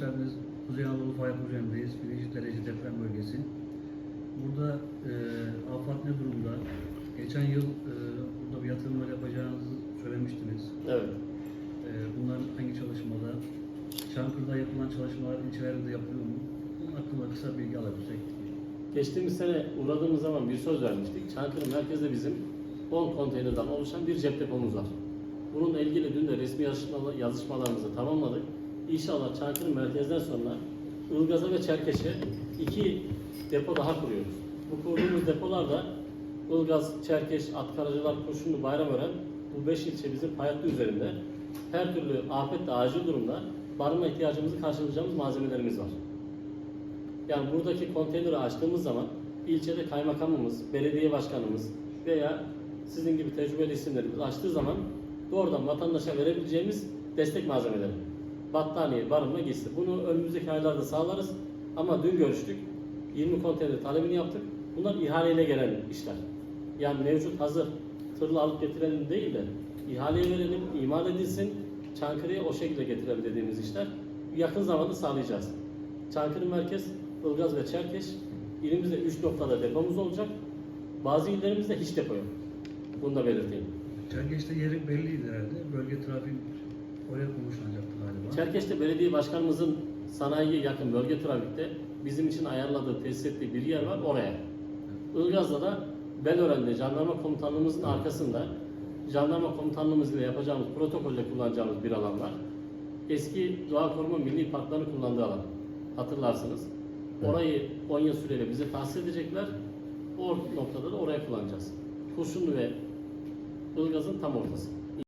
geldiniz. Kuzey Anadolu Fay Projesi'ndeyiz. Birinci derece deprem bölgesi. Burada e, afet ne durumda? Geçen yıl e, burada bir yatırımlar yapacağınızı söylemiştiniz. Evet. E, bunların hangi çalışmada? Çankırı'da yapılan çalışmalar ilçelerinde yapılıyor mu? Bunun hakkında kısa bilgi alabilsek. Geçtiğimiz sene uğradığımız zaman bir söz vermiştik. Çankırı merkezde bizim 10 konteynerden oluşan bir cep depomuz var. Bununla ilgili dün de resmi yazışmalar- yazışmalarımızı tamamladık. İnşallah Çankırı merkezden sonra Ilgaz'a ve Çerkeş'e iki depo daha kuruyoruz. Bu kurduğumuz depolarda Ilgaz, Çerkeş, Atkaracılar, Kurşunlu, Bayramören bu beş ilçe bizim hayatlı üzerinde. Her türlü afet ve acil durumda barınma ihtiyacımızı karşılayacağımız malzemelerimiz var. Yani buradaki konteyneri açtığımız zaman ilçede kaymakamımız, belediye başkanımız veya sizin gibi tecrübeli isimlerimiz açtığı zaman doğrudan vatandaşa verebileceğimiz destek malzemeleri. Battaniye, barınma, giysi. Bunu önümüzdeki aylarda sağlarız. Ama dün görüştük. 20 konteyner talebini yaptık. Bunlar ihaleyle gelen işler. Yani mevcut hazır tırla alıp getirelim değil de ihaleye verelim, imal edilsin, Çankırı'ya o şekilde getirelim dediğimiz işler yakın zamanda sağlayacağız. Çankırı Merkez, Ilgaz ve Çerkeş ilimizde 3 noktada depomuz olacak. Bazı illerimizde hiç depo yok. Bunu da belirteyim. Çerkeş'te yeri belliydi herhalde. Bölge trafiği oraya konuşulacaktı galiba. Çerkeş'te belediye başkanımızın sanayiye yakın bölge trafikte bizim için ayarladığı, tesis ettiği bir yer var oraya. Ilgaz'da da Belören'de jandarma komutanlığımızın arkasında jandarma komutanlığımız ile yapacağımız protokolle kullanacağımız bir alan var. Eski Doğa Koruma Milli Parkları'nın kullandığı alan. Hatırlarsınız. Orayı 10 yıl süreyle bize tahsis edecekler. O noktada da oraya kullanacağız. Kurşunlu ve Ilgaz'ın tam ortası.